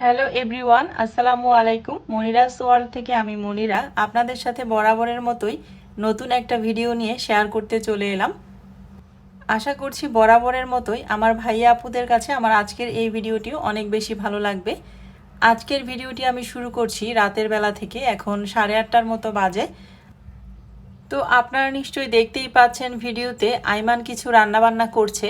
Hello everyone আসসালামু আলাইকুম Monira's world থেকে আমি মনিরা আপনাদের সাথে বরাবরের মতোই নতুন একটা ভিডিও নিয়ে শেয়ার করতে চলে এলাম। আশা করছি বরাবরের মতোই আমার ভাইয়া আপুদের কাছে আমার আজকের এই ভিডিওটিও অনেক বেশি ভালো লাগবে। আজকের ভিডিওটি আমি শুরু করছি রাতের বেলা থেকে, এখন সাড়ে আটটার মতো বাজে। তো আপনারা নিশ্চয়ই দেখতেই পাচ্ছেন ভিডিওতে আইমান কিছু রান্নাবান্না করছে।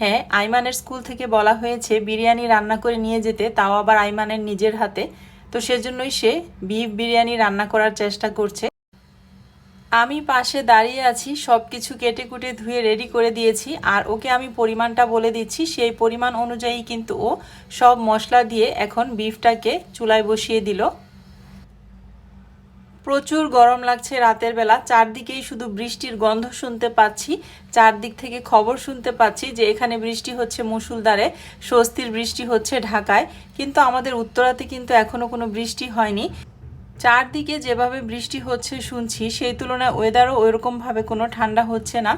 হ্যাঁ আইমানের স্কুল থেকে বলা হয়েছে বিরিয়ানি রান্না করে নিয়ে যেতে, তাও আবার আইমানের নিজের হাতে। তো সেজন্যই সে বিফ বিরিয়ানি রান্না করার চেষ্টা করছে। আমি পাশে দাঁড়িয়ে আছি সব কিছু কেটে কুটে ধুয়ে রেডি করে দিয়েছি, আর ওকে আমি পরিমাণটা বলে দিচ্ছি। সেই পরিমাণ অনুযায়ী কিন্তু ও সব মশলা দিয়ে এখন বিফটাকে চুলায় বসিয়ে দিল। প্রচুর গরম লাগছে রাতের বেলা। চারদিকেই শুধু বৃষ্টির গন্ধ শুনতে পাচ্ছি। চারদিক থেকে খবর শুনতে পাচ্ছি যে এখানে বৃষ্টি হচ্ছে মুসুলদারে স্বস্তির বৃষ্টি হচ্ছে ঢাকায়। কিন্তু আমাদের উত্তরাতে কিন্তু এখনও কোনো বৃষ্টি হয়নি। চারদিকে যেভাবে বৃষ্টি হচ্ছে শুনছি, সেই তুলনায় ওয়েদারও ওইরকমভাবে কোনো ঠান্ডা হচ্ছে না।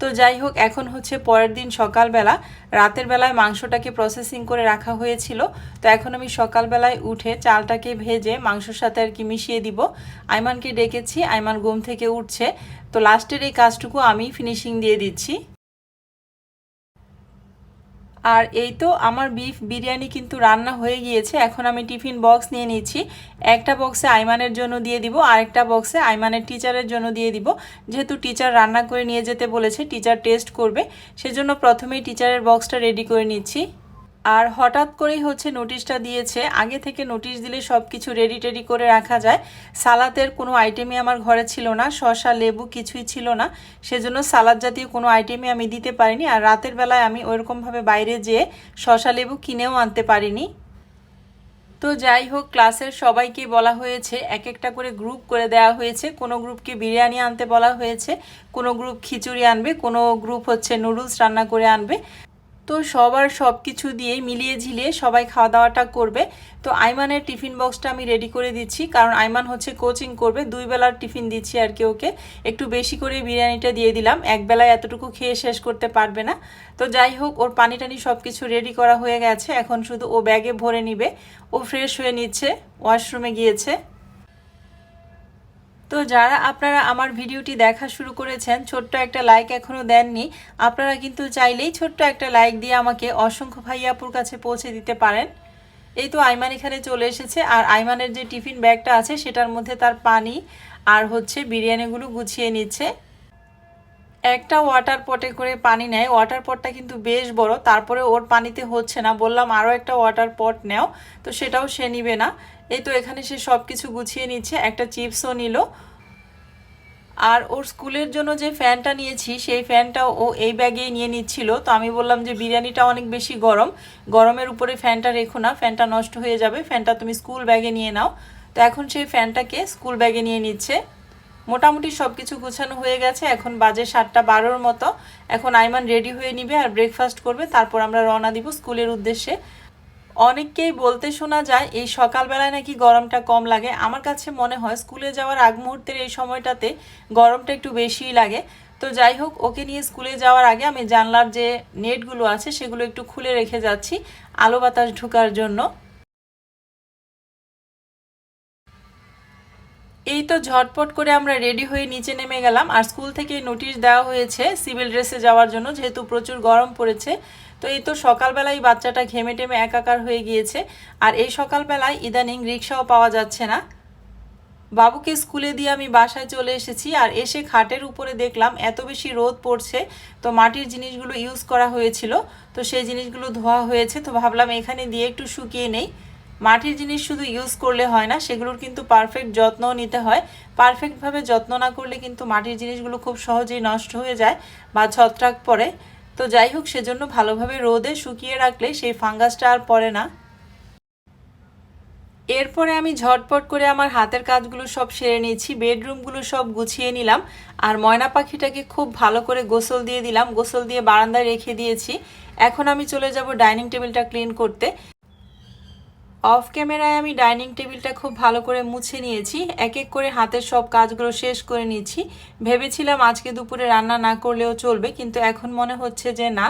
তো যাই হোক, এখন হচ্ছে পরের দিন সকালবেলা। রাতের বেলায় মাংসটাকে প্রসেসিং করে রাখা হয়েছিল। তো এখন আমি সকালবেলায় উঠে চালটাকে ভেজে মাংসর সাথে আর কি মিশিয়ে দিব। আইমানকে ডেকেছি, আইমান ঘুম থেকে উঠছে। তো লাস্টের এই কাজটুকু আমি ফিনিশিং দিয়ে দিচ্ছি। আর এই তো আমার বিফ বিরিয়ানি কিন্তু রান্না হয়ে গিয়েছে। এখন আমি টিফিন বক্স নিয়ে নিচ্ছি। একটা বক্সে আইমানের জন্য দিয়ে দিব, আরেকটা বক্সে আইমানের টিচারের জন্য দিয়ে দিব। যেহেতু টিচার রান্না করে নিয়ে যেতে বলেছে টিচার টেস্ট করবে, সেজন্য প্রথমেই টিচারের বক্সটা রেডি করে নিচ্ছি। আর হঠাৎ করেই হচ্ছে নোটিশটা দিয়েছে, আগে থেকে নোটিশ দিলে সব কিছু রেডি টেডি করে রাখা যায়। সালাতের কোনো আইটেমই আমার ঘরে ছিল না, শসা, লেবু কিছুই ছিল না। সেজন্য সালাদ জাতীয় কোনো আইটেমই আমি দিতে পারিনি। আর রাতের বেলায় আমি ওইরকমভাবে বাইরে যেয়ে শসা, লেবু কিনেও আনতে পারিনি। তো যাই হোক, ক্লাসের সবাইকে বলা হয়েছে এক একটা করে গ্রুপ করে দেওয়া হয়েছে। কোনো গ্রুপকে বিরিয়ানি আনতে বলা হয়েছে, কোনো গ্রুপ খিচুড়ি আনবে, কোনো গ্রুপ হচ্ছে নুডলস রান্না করে আনবে। তো সবার সব কিছু দিয়ে মিলিয়ে ঝিলিয়ে সবাই খাওয়া দাওয়াটা করবে। তো আইমানের টিফিন বক্সটা আমি রেডি করে দিচ্ছি, কারণ আইমান হচ্ছে কোচিং করবে। দুই বেলার টিফিন দিচ্ছি আর কি ওকে। একটু বেশি করে বিরিয়ানিটা দিয়ে দিলাম। এক বেলায় এতটুকু খেয়ে শেষ করতে পারবে না। তো যাই হোক, ওর পানি টানি সব কিছু রেডি করা হয়ে গেছে। এখন শুধু ও ব্যাগে ভরে নিবে। ও ফ্রেশ হয়ে নিচ্ছে ওয়াশরুমে গিয়েছে। তো যারা আপনারা আমার ভিডিওটি দেখা শুরু করেছেন, ছোট্ট একটা লাইক এখনও দেননি, আপনারা কিন্তু চাইলেই ছোট্ট একটা লাইক দিয়ে আমাকে অসংখ্য ভাইয়াপুর কাছে পৌঁছে দিতে পারেন। এই তো আইমান এখানে চলে এসেছে, আর আইমানের যে টিফিন ব্যাগটা আছে, সেটার মধ্যে তার পানি আর হচ্ছে বিরিয়ানিগুলো গুছিয়ে নিচ্ছে। একটা ওয়াটার পটে করে পানি নেয় ওয়াটার পটটা কিন্তু বেশ বড় তারপরে ওর পানিতে হচ্ছে না, বললাম আরও একটা ওয়াটার পট নেও, তো সেটাও সে নিবে না। এই তো এখানে সে সব কিছু গুছিয়ে নিচ্ছে, একটা চিপসও নিল। আর ওর স্কুলের জন্য যে ফ্যানটা নিয়েছি, সেই ফ্যানটাও ও এই ব্যাগেই নিয়ে নিচ্ছিল। তো আমি বললাম যে বিরিয়ানিটা অনেক বেশি গরম। গরমের উপরে ফ্যানটা রেখো না, ফ্যানটা নষ্ট হয়ে যাবে, ফ্যানটা তুমি স্কুল ব্যাগে নিয়ে নাও। তো এখন সেই ফ্যানটাকে স্কুল ব্যাগে নিয়ে নিচ্ছে। মোটামুটি সব কিছু গুছানো হয়ে গেছে, এখন বাজে সাতটা বারোর মতো। এখন আইমান রেডি হয়ে নিবে আর ব্রেকফাস্ট করবে, তারপর আমরা রওনা দিব স্কুলের উদ্দেশ্যে। অনেককেই বলতে শোনা যায়, এই সকালবেলায় নাকি গরমটা কম লাগে। আমার কাছে মনে হয় স্কুলে যাওয়ার আগ মুহূর্তের এই সময়টাতে গরমটা একটু বেশিই লাগে। তো যাই হোক, ওকে নিয়ে স্কুলে যাওয়ার আগে আমি জানলার যে নেটগুলো আছে, সেগুলো একটু খুলে রেখে যাচ্ছি আলো বাতাস ঢুকার জন্য। এই তো ঝটপট করে আমরা রেডি হয়ে নিচে নেমে গেলাম। আর স্কুল থেকে নোটিশ দেওয়া হয়েছে, সিভিল ড্রেসে যাওয়ার জন্য, যেহেতু প্রচুর গরম পড়েছে। তো এই তো সকালবেলায় বাচ্চাটা ঘেমে টেমে একাকার হয়ে গিয়েছে। আর এই সকালবেলায় ইদানিং রিক্সাও পাওয়া যাচ্ছে না। বাবুকে স্কুলে দিয়ে আমি বাসায় চলে এসেছি আর এসে খাটের উপরে দেখলাম এত বেশি রোদ পড়ছে, তো মাটির জিনিসগুলো ইউজ করা হয়েছিল, তো সেই জিনিসগুলো ধোয়া হয়েছে, তো ভাবলাম এখানে দিয়ে একটু শুকিয়ে নেই। মাটির জিনিস শুধু ইউজ করলে হয় না, সেগুলোর কিন্তু পারফেক্ট যত্নও নিতে হয়। পারফেক্টভাবে যত্ন না করলে কিন্তু মাটির জিনিসগুলো খুব সহজেই নষ্ট হয়ে যায় বা ছত্রাক পড়ে। তো যাই হোক, সেজন্য ভালোভাবে রোদে শুকিয়ে রাখলে সেই ফাঙ্গাসটা আর পড়ে না। এরপরে আমি ঝটপট করে আমার হাতের কাজগুলো সব সেরে নিয়েছি, বেডরুমগুলো সব গুছিয়ে নিলাম, আর ময়না পাখিটাকে খুব ভালো করে গোসল দিয়ে দিলাম, গোসল দিয়ে বারান্দায় রেখে দিয়েছি। এখন আমি চলে যাব ডাইনিং টেবিলটা ক্লিন করতে। অফ ক্যামেরায় আমি ডাইনিং টেবিলটা খুব ভালো করে মুছে নিয়েছি। এক এক করে হাতের সব কাজগুলো শেষ করে নিয়েছি ভেবেছিলাম আজকে দুপুরে রান্না না করলেও চলবে, কিন্তু এখন মনে হচ্ছে যে না,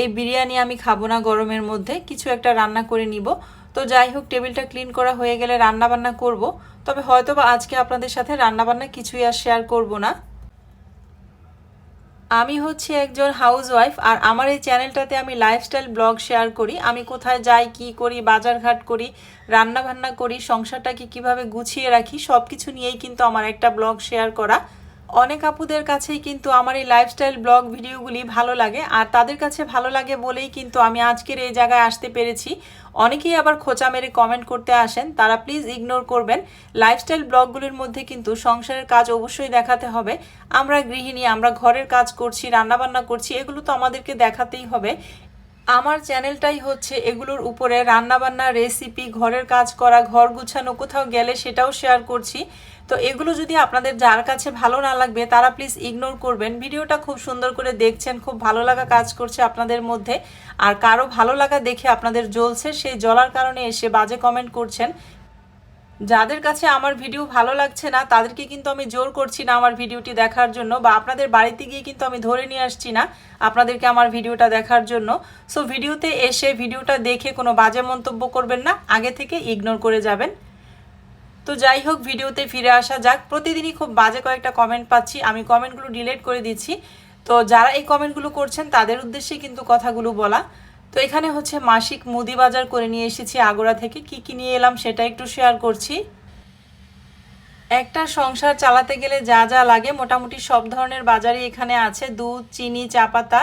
এই বিরিয়ানি আমি খাব না গরমের মধ্যে, কিছু একটা রান্না করে নিব। তো যাই হোক, টেবিলটা ক্লিন করা হয়ে গেলে রান্না বান্না করব। তবে হয়তো বা আজকে আপনাদের সাথে রান্না বান্না কিছুই আর শেয়ার করব না। আমি হচ্ছে একজন হাউসওয়াইফ আর আমার এই চ্যানেলটাতে আমি লাইফস্টাইল ব্লগ শেয়ার করি। আমি কোথায় যাই, কি করি, বাজারঘাট করি রান্না বান্না করি, সংসারটাকে কীভাবে গুছিয়ে রাখি সব কিছু নিয়েই কিন্তু আমার একটা ব্লগ শেয়ার করা। অনেক আপুদের কাছেই কিন্তু আমার এই লাইফস্টাইল ব্লগ ভিডিওগুলি ভালো লাগে। আর তাদের কাছে ভালো লাগে বলেই কিন্তু আমি আজকের এই জায়গায় আসতে পেরেছি। অনেকেই আবার খোঁচা মেরে কমেন্ট করতে আসেন, তারা প্লিজ ইগনোর করবেন। লাইফস্টাইল ব্লগগুলির মধ্যে কিন্তু সংসারের কাজ অবশ্যই দেখাতে হবে। আমরা গৃহিণী, আমরা ঘরের কাজ করছি, রান্নাবান্না করছি, এগুলো তো আমাদেরকে দেখাতেই হবে। আমার চ্যানেলটাই হচ্ছে এগুলোর উপরে রান্নাবান্না রেসিপি ঘরের কাজ করা, ঘর গুছানো, কোথাও গেলে সেটাও শেয়ার করছি। তো এগুলো যদি আপনাদের যার কাছে ভালো না লাগবে, তারা প্লিজ ইগনোর করবেন। ভিডিওটা খুব সুন্দর করে দেখছেন, খুব ভালো লাগা কাজ করছে আপনাদের মধ্যে। আর কারও ভালো লাগা দেখে আপনাদের জ্বলছে, সেই জ্বলার কারণে এসে বাজে কমেন্ট করছেন। যাদের কাছে আমার ভিডিও ভালো লাগছে না, তাদেরকে কিন্তু আমি জোর করছি না আমার ভিডিওটি দেখার জন্য বা আপনাদের বাড়িতে গিয়ে কিন্তু আমি ধরে নিয়ে আসছি না আপনাদেরকে আমার ভিডিওটা দেখার জন্য। সো ভিডিওতে এসে ভিডিওটা দেখে কোনো বাজে মন্তব্য করবেন না, আগে থেকে ইগনোর করে যাবেন। তো যাই হোক ভিডিওতে ফিরে আসা যাক। প্রতিদিনই খুব বাজে কয়েকটা কমেন্ট পাচ্ছি, আমি কমেন্টগুলো ডিলিট করে দিচ্ছি। তো যারা এই কমেন্টগুলো করছেন, তাদের উদ্দেশ্যে কিন্তু কথাগুলো বলা। তো এখানে হচ্ছে মাসিক মুদি বাজার করে নিয়ে এসেছি আগোড়া থেকে। কি কি নিয়ে এলাম সেটা একটু শেয়ার করছি। একটা সংসার চালাতে গেলে যা যা লাগে, মোটামুটি সব ধরনের বাজারই এখানে আছে। দুধ, চিনি, চা পাতা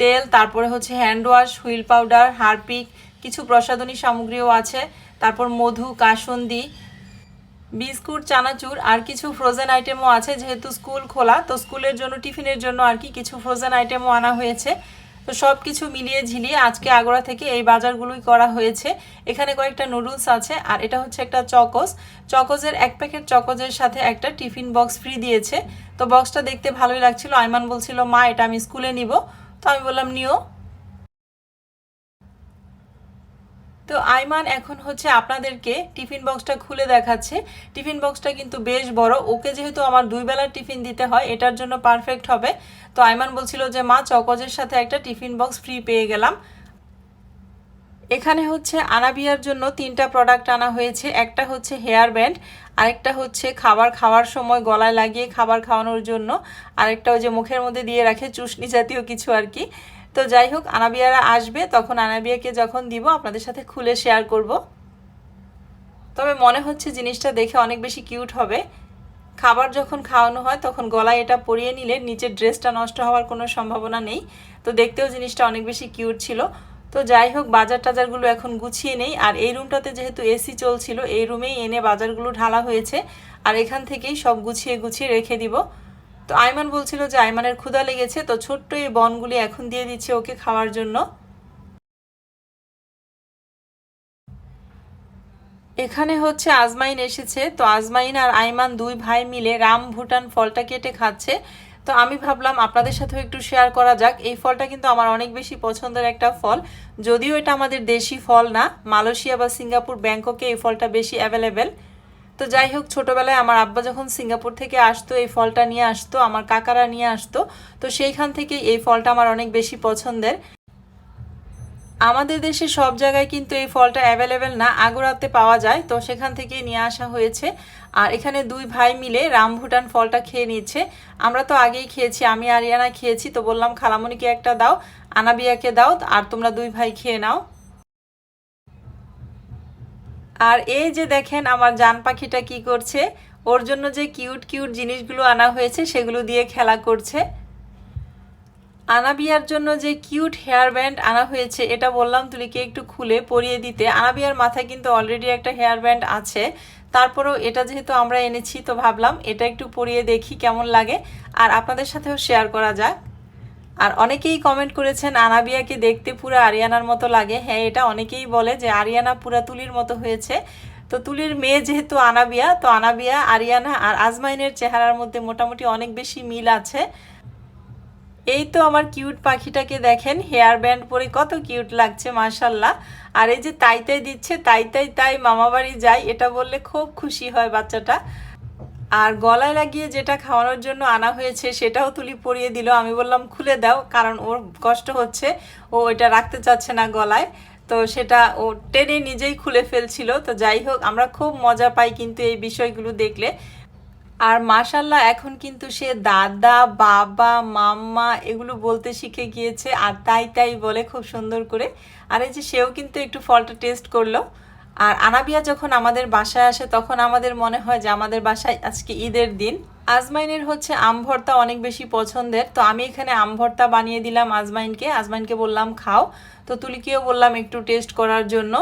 তেল, তারপরে হচ্ছে hand wash wheel powder, Harpic, কিছু প্রসাধনী সামগ্রীও আছে। তারপর মধু, কাসন্দি, বিস্কুট, চানাচুর, আর কিছু ফ্রোজেন আইটেমও আছে। যেহেতু স্কুল খোলা, তো স্কুলের জন্য টিফিনের জন্য আর কি কিছু ফ্রোজেন আইটেমও আনা হয়েছে। তো সব কিছু মিলিয়ে ঝিলিয়ে আজকে আগোড়া থেকে এই বাজারগুলোই করা হয়েছে। এখানে কয়েকটা নুডলস আছে, আর এটা হচ্ছে একটা চকোস। চকোজের এক প্যাকেট চকোজের সাথে একটা টিফিন বক্স ফ্রি দিয়েছে। তো বক্সটা দেখতে ভালোই লাগছিল। আইমান বলছিল, মা, এটা আমি স্কুলে নিব। তো আমি বললাম, নিও। তো আইমান এখন হচ্ছে আপনাদেরকে টিফিন বক্সটা খুলে দেখাচ্ছে। টিফিন বক্সটা কিন্তু বেশ বড়। ওকে যেহেতু আমার দুই বেলার টিফিন দিতে হয়, এটার জন্য পারফেক্ট হবে। তো আইমান বলছিল যে, মা, চকজের সাথে একটা টিফিন বক্স ফ্রি পেয়ে গেলাম। এখানে হচ্ছে আনাবিয়ার জন্য তিনটা প্রোডাক্ট আনা হয়েছে। একটা হচ্ছে হেয়ার ব্যান্ড আরেকটা হচ্ছে খাবার খাওয়ার সময় গলায় লাগিয়ে খাবার খাওয়ানোর জন্য, আরেকটা ওই যে মুখের মধ্যে দিয়ে রাখে চুষনি জাতীয় কিছু আর কি। তো যাই হোক, আনাবিয়ারা আসবে, তখন আনাবিয়াকে যখন দিব, আপনাদের সাথে খুলে শেয়ার করব। তবে মনে হচ্ছে জিনিসটা দেখে অনেক বেশি কিউট হবে। খাবার যখন খাওয়ানো হয়, তখন গলায় এটা পরিয়ে নিলে নিচের ড্রেসটা নষ্ট হওয়ার কোনো সম্ভাবনা নেই। তো দেখতেও জিনিসটা অনেক বেশি কিউট ছিল। তো যাই হোক, বাজার টাজারগুলো এখন গুছিয়ে নেই। আর এই রুমটাতে যেহেতু এসি চলছিল, এই রুমেই এনে বাজারগুলো ঢালা হয়েছে। আর এখান থেকেই সব গুছিয়ে গুছিয়ে রেখে দিব। তো আইমান বলছিল যে আইমানের ক্ষুধা লেগেছে, তো ছোট্ট এই বনগুলি এখন দিয়ে দিচ্ছে ওকে খাওয়ার জন্য। এখানে হচ্ছে আজমাইন এসেছে, তো আজমাইন আর আইমান দুই ভাই মিলে রাম ভুটান ফলটা কেটে খাচ্ছে। তো আমি ভাবলাম আপনাদের সাথেও একটু শেয়ার করা যাক। এই ফলটা কিন্তু আমার অনেক বেশি পছন্দের একটা ফল। যদিও এটা আমাদের দেশি ফল না, মালয়েশিয়া বা সিঙ্গাপুর, ব্যাংককে এই ফলটা বেশি অ্যাভেলেবেল তো যাই হোক, ছোটোবেলায় আমার আব্বা যখন সিঙ্গাপুর থেকে আসতো, এই ফলটা নিয়ে আসতো, আমার কাকারা নিয়ে আসতো, তো সেইখান থেকে এই ফলটা আমার অনেক বেশি পছন্দের। আমাদের দেশে সব জায়গায় কিন্তু এই ফলটা অ্যাভেলেবেল না আগুরাতে পাওয়া যায়, তো সেখান থেকে নিয়ে আসা হয়েছে। আর এখানে দুই ভাই মিলে রামভুটান ফলটা খেয়ে নিচ্ছে আমরা তো আগেই খেয়েছি, আমি আরিয়ানা খেয়েছি, তো বললাম খালামণিকে একটা দাও, আনাবিয়াকে দাও, আর তোমরা দুই ভাই খেয়ে নাও। আর এই যে দেখেন আমার জান পাখিটা কি করছে, ওর জন্য যে কিউট কিউট জিনিসগুলো আনা হয়েছে সেগুলো দিয়ে খেলা করছে। আনাবিয়ার জন্য যে কিউট হেয়ার ব্যান্ড আনা হয়েছে, এটা বললাম তুলিকে একটু খুলে পরিয়ে দিতে। আনাবিয়ার মাথায় কিন্তু অলরেডি একটা হেয়ার ব্যান্ড আছে, তারপরেও এটা যেহেতু আমরা এনেছি তো ভাবলাম এটা একটু পরিয়ে দেখি কেমন লাগে, আর আপনাদের সাথেও শেয়ার করা যাক। আর অনেকেই কমেন্ট করেছেন আনাবিয়াকে দেখতে পুরো আরিয়ানার মতো লাগে? হ্যাঁ এটা অনেকেই বলে যে আরিয়ানা পুরা তুলির মতো হয়েছে। তো তুলির মেয়ে যেহেতু আনাবিয়া, তো আনাবিয়া, আরিয়ানা আর আজমাইনের চেহারার মধ্যে মোটামুটি অনেক বেশি মিল আছে। এই তো আমার কিউট পাখিটাকে দেখেন হেয়ার ব্যান্ড পরে কত কিউট লাগছে মাশাল্লাহ আর এই যে তাই তাই দিচ্ছে তাই তাই তাই মামা বাড়ি যাই এটা বললে খুব খুশি হয় বাচ্চাটা। আর গলায় লাগিয়ে যেটা খাওয়ানোর জন্য আনা হয়েছে সেটাও তুলি পরিয়ে দিল। আমি বললাম, খুলে দাও। কারণ ওর কষ্ট হচ্ছে। ও এটা রাখতে চাচ্ছে না গলায়। তো সেটা ও টেনে নিজেই খুলে ফেলছিল। তো যাই হোক, আমরা খুব মজা পাই কিন্তু এই বিষয়গুলো দেখলে। আর মাশাল্লাহ এখন কিন্তু সে দাদা, বাবা, মাম্মা এগুলো বলতে শিখে গিয়েছে। আর তাই তাই বলে খুব সুন্দর করে। আর এই যে সেও কিন্তু একটু ফলটা টেস্ট করল। আর আনাবিয়া যখন আমাদের বাসায় আসে, তখন আমাদের মনে হয় যে আমাদের বাসায় আজকে ঈদের দিন। আজমাইনের হচ্ছে আম ভর্তা অনেক বেশি পছন্দের। তো আমি এখানে আম ভর্তা বানিয়ে দিলাম আজমাইনকে। আজমাইনকে বললাম, খাও। তো তুলিকেও বললাম একটু টেস্ট করার জন্য।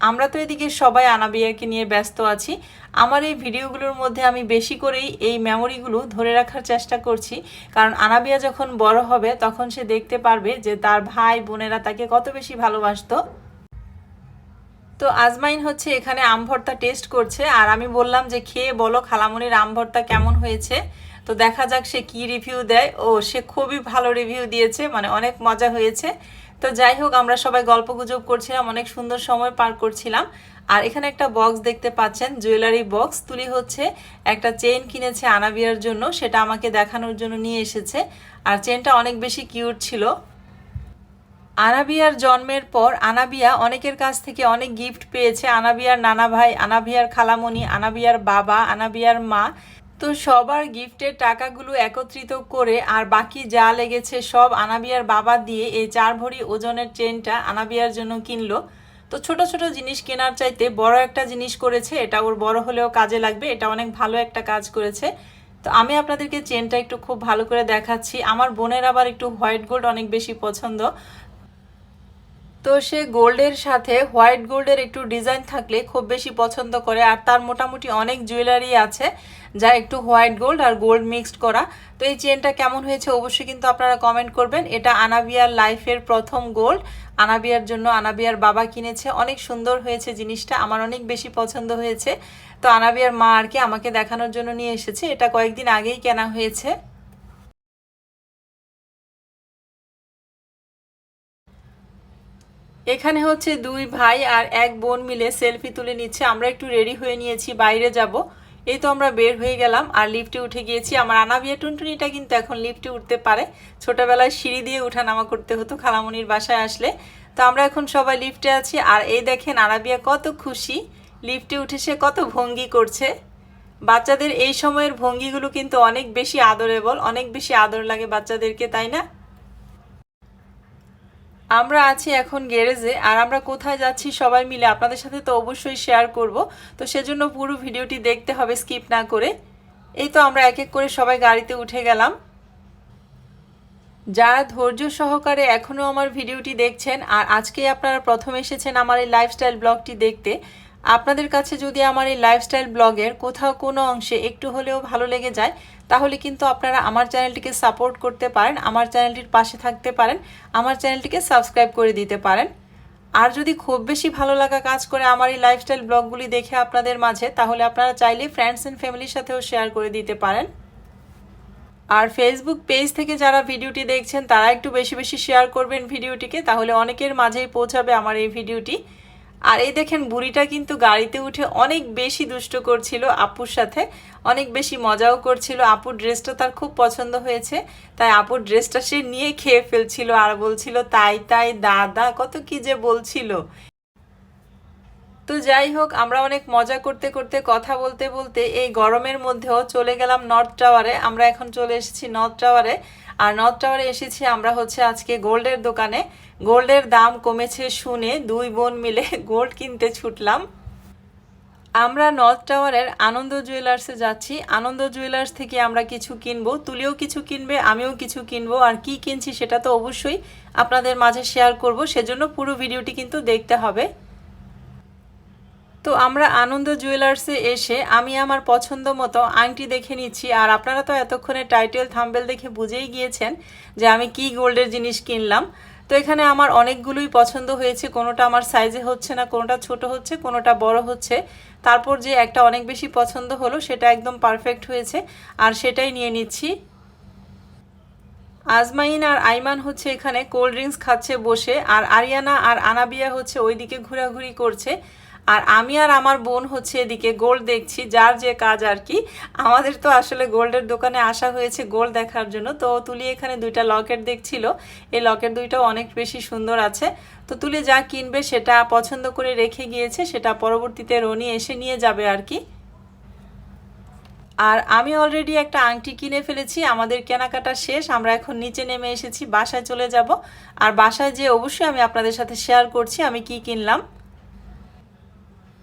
আমরা তো এদিকে সবাই আনাবিয়াকে নিয়ে ব্যস্ত আছি। আমার এই ভিডিওগুলোর মধ্যে আমি বেশি করেই এই মেমোরিগুলো ধরে রাখার চেষ্টা করছি। কারণ আনাবিয়া যখন বড় হবে, তখন সে দেখতে পারবে যে তার ভাই বোনেরা তাকে কত বেশি ভালোবাসতো। তো আজমাইন হচ্ছে এখানে আম ভর্তা টেস্ট করছে। আর আমি বললাম যে, খেয়ে বলো খালামনির আম ভর্তা কেমন হয়েছে। তো দেখা যাক সে কি রিভিউ দেয়। ও, সে খুবই ভালো রিভিউ দিয়েছে মানে অনেক মজা হয়েছে। তো যাই হোক, আমরা সবাই গল্প গুজব করছিলাম, অনেক সুন্দর সময় পার করছিলাম। আর এখানে একটা বক্স দেখতে পাচ্ছেন জুয়েলারি বক্স তুলি হচ্ছে একটা চেইন কিনেছে আনাবিয়ার জন্য, সেটা আমাকে দেখানোর জন্য নিয়ে এসেছে। আর চেনটা অনেক বেশি কিউট ছিল। আনাবিয়ার জন্মের পর আনাবিয়া অনেকের কাছ থেকে অনেক গিফট পেয়েছে। আনাবিয়ার নানা ভাই, আনাবিয়ার খালামণি আনাবিয়ার বাবা, আনাবিয়ার মা। তো সবার গিফটের টাকাগুলো একত্রিত করে আর বাকি যা লেগেছে সব আনাবিয়ার বাবা দিয়ে এই চার ভরি ওজনের চেনটা আনাবিয়ার জন্য কিনলো। তো ছোট ছোট জিনিস কেনার চাইতে বড় একটা জিনিস করেছে, এটা ওর বড় হলেও কাজে লাগবে, এটা অনেক ভালো একটা কাজ করেছে। তো আমি আপনাদেরকে চেনটা একটু খুব ভালো করে দেখাচ্ছি। আমার বোনের আবার একটু হোয়াইট গোল্ড অনেক বেশি পছন্দ। তো সে গোল্ডের সাথে হোয়াইট গোল্ডের একটু ডিজাইন থাকলে খুব বেশি পছন্দ করে। আর তার মোটামুটি অনেক জুয়েলারি আছে যা একটু হোয়াইট গোল্ড আর গোল্ড মিক্সড করা। তো এই চেনটা কেমন হয়েছে অবশ্যই কিন্তু আপনারা কমেন্ট করবেন। এটা আনাবিয়ার লাইফের প্রথম গোল্ড। আনাবিয়ার জন্য আনাবিয়ার বাবা কিনেছে। অনেক সুন্দর হয়েছে জিনিসটা। আমার অনেক বেশি পছন্দ হয়েছে। তো আনাবিয়ার মা আর কি আমাকে দেখানোর জন্য নিয়ে এসেছে। এটা কয়েকদিন আগেই কেনা হয়েছে। এখানে হচ্ছে দুই ভাই আর এক বোন মিলে সেলফি তুলে নিচ্ছে। আমরা একটু রেডি হয়ে নিয়েছি, বাইরে যাব। এই তো আমরা বের হয়ে গেলাম আর লিফটে উঠে গিয়েছি। আমার আনাবিয়া টুনটুনিটা কিন্তু এখন লিফটে উঠতে পারে। ছোটবেলায় সিঁড়ি দিয়ে উঠানামা করতে হতো খালামনির বাসায় আসলে। তো আমরা এখন সবাই লিফটে আছি আর এই দেখেন আনাবিয়া কত খুশি। লিফটে উঠে সে কত ভঙ্গি করছে। বাচ্চাদের এই সময়ের ভঙ্গিগুলো কিন্তু অনেক বেশি আদরেবল, অনেক বেশি আদর লাগে বাচ্চাদেরকে, তাই না? আমরা আছি এখন গ্যারেজে, আর আমরা কোথায় যাচ্ছি সবাই মিলে আপনাদের সাথে তো অবশ্যই শেয়ার করব। তো সেজন্য পুরো ভিডিওটি দেখতে হবে স্কিপ না করে। এই তো আমরা এক এক করে সবাই গাড়িতে উঠে গেলাম। যারা ধৈর্য সহকারে এখনও আমার ভিডিওটি দেখছেন, আর আজকে আপনারা প্রথম এসেছেন আমার এই লাইফস্টাইল ব্লগটি দেখতে আপনাদের কাছে যদি আমার এই লাইফস্টাইল ব্লগের কোথাও কোনো অংশে একটু হলেও ভালো লেগে যায়, তাহলে কিন্তু আপনারা আমার চ্যানেলটিকে সাপোর্ট করতে পারেন, আমার চ্যানেলটির পাশে থাকতে পারেন, আমার চ্যানেলটিকে সাবস্ক্রাইব করে দিতে পারেন। আর যদি খুব বেশি ভালো লাগা কাজ করে আমার এই লাইফস্টাইল ব্লগগুলি দেখে আপনাদের মাঝে, তাহলে আপনারা চাইলে ফ্রেন্ডস অ্যান্ড ফ্যামিলির সাথেও শেয়ার করে দিতে পারেন। আর ফেসবুক পেজ থেকে যারা ভিডিওটি দেখছেন, তারা একটু বেশি বেশি শেয়ার করবেন ভিডিওটিকে, তাহলে অনেকের মাঝেই পৌঁছাবে আমার এই ভিডিওটি। আর এই দেখেন বুড়িটা কিন্তু গাড়িতে উঠে অনেক বেশি দুষ্ট করছিল আপুর সাথে, অনেক বেশি মজাও করছিল। আপুর ড্রেসটা তার খুব পছন্দ হয়েছে, তাই আপুর ড্রেসটা সে নিয়ে খেয়ে ফেলছিল আর বলছিল, তাই তাই, দাদা, কত কি যে বলছিল। তো যাই হোক, আমরা অনেক মজা করতে করতে, কথা বলতে বলতে এই গরমের মধ্যেও চলে গেলাম নর্থ টাওয়ারে আমরা এখন চলে এসেছি নর্থ টাওয়ারে আর নর্থ টাওয়ারে এসেছি আমরা হচ্ছে আজকে গোল্ডের দোকানে। গোল্ডের দাম কমেছে শুনে দুই বোন মিলে গোল্ড কিনতে ছুটলাম। আমরা নর্থ টাওয়ারের আনন্দ জুয়েলার্সে যাচ্ছি। আনন্দ জুয়েলার্স থেকে আমরা কিছু কিনবো। তুলিও কিছু কিনবে, আমিও কিছু কিনবো। আর কি কিনছি সেটা তো অবশ্যই আপনাদের মাঝে শেয়ার করব। সেজন্য পুরো ভিডিওটি কিন্তু দেখতে হবে। তো আমরা আনন্দ জুয়েলার্সে এসে আমি আমার পছন্দ মতো আংটি দেখে নিচ্ছি। আর আপনারা তো এতক্ষণে টাইটেল থাম্বেল দেখে বুঝেই গিয়েছেন যে আমি কি গোল্ডের জিনিস কিনলাম। তো এখানে আমার অনেকগুলোই পছন্দ হয়েছে। কোনোটা আমার সাইজে হচ্ছে না, কোনোটা ছোট হচ্ছে, কোনোটা বড় হচ্ছে। তারপর যে একটা অনেক বেশি পছন্দ হলো, সেটা একদম পারফেক্ট হয়েছে। আর সেটাই নিয়ে নিচ্ছি। আজমাইন আর আইমান হচ্ছে এখানে কোল্ড ড্রিঙ্কস খাচ্ছে বসে, আর আরিয়ানা আর আনাবিয়া হচ্ছে ওইদিকে ঘোরাঘুরি করছে। আর আমি আর আমার বোন হচ্ছে এদিকে গোল্ড দেখছি, যার যে কাজ আর কি। আমাদের তো আসলে গোল্ডের দোকানে আসা হয়েছে গোল্ড দেখার জন্য। তো তুলি এখানে দুইটা লকেট দেখছিল। এই লকেট দুইটাও অনেক বেশি সুন্দর আছে। তো তুলি যা কিনবে সেটা পছন্দ করে রেখে গিয়েছে, সেটা পরবর্তীতে রনি এসে নিয়ে যাবে আর কি। আর আমি অলরেডি একটা আংটি কিনে ফেলেছি, আমাদের কেনাকাটা শেষ, আমরা এখন নিচে নেমে এসেছি, বাসায় চলে যাব। আর বাসায় যে অবশ্যই আমি আপনাদের সাথে শেয়ার করছি, আমি কি কিনলাম।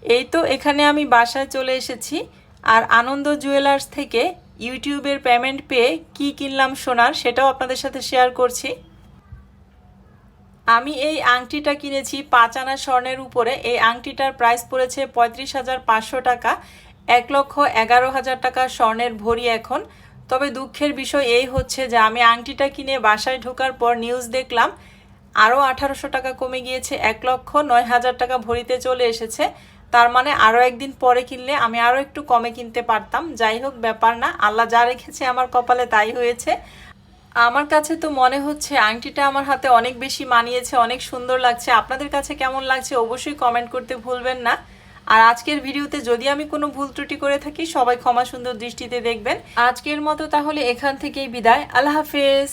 এই তো এখানে আমি বাসায় চলে এসেছি। আর আনন্দ জুয়েলার্স থেকে ইউটিউবের পেমেন্ট পেয়ে কি কিনলাম সোনার সেটাও আপনাদের সাথে শেয়ার করছি। আমি এই আংটিটা কিনেছি পাঁচ আনা স্বর্ণের উপরে। এই আংটিটার প্রাইস পড়েছে পঁয়ত্রিশ হাজার পাঁচশো টাকা। এক লক্ষ এগারো হাজার টাকা স্বর্ণের ভরি এখন। তবে দুঃখের বিষয় এই হচ্ছে যে আমি আংটিটা কিনে বাসায় ঢোকার পর নিউজ দেখলাম আরও আঠারোশো টাকা কমে গিয়েছে। এক লক্ষ নয় হাজার টাকা ভরিতে চলে এসেছে। তার মানে আরও একদিন পরে কিনলে আমি আরও একটু কমে কিনতে পারতাম। যাই হোক, ব্যাপার না। আল্লাহ যা রেখেছে আমার কপালে তাই হয়েছে। আমার কাছে তো মনে হচ্ছে আংটিটা আমার হাতে অনেক বেশি মানিয়েছে, অনেক সুন্দর লাগছে। আপনাদের কাছে কেমন লাগছে অবশ্যই কমেন্ট করতে ভুলবেন না। আর আজকের ভিডিওতে যদি আমি কোনো ভুল ত্রুটি করে থাকি, সবাই ক্ষমা সুন্দর দৃষ্টিতে দেখবেন। আজকের মতো তাহলে এখান থেকেই বিদায়। আল্লাহ হাফেজ।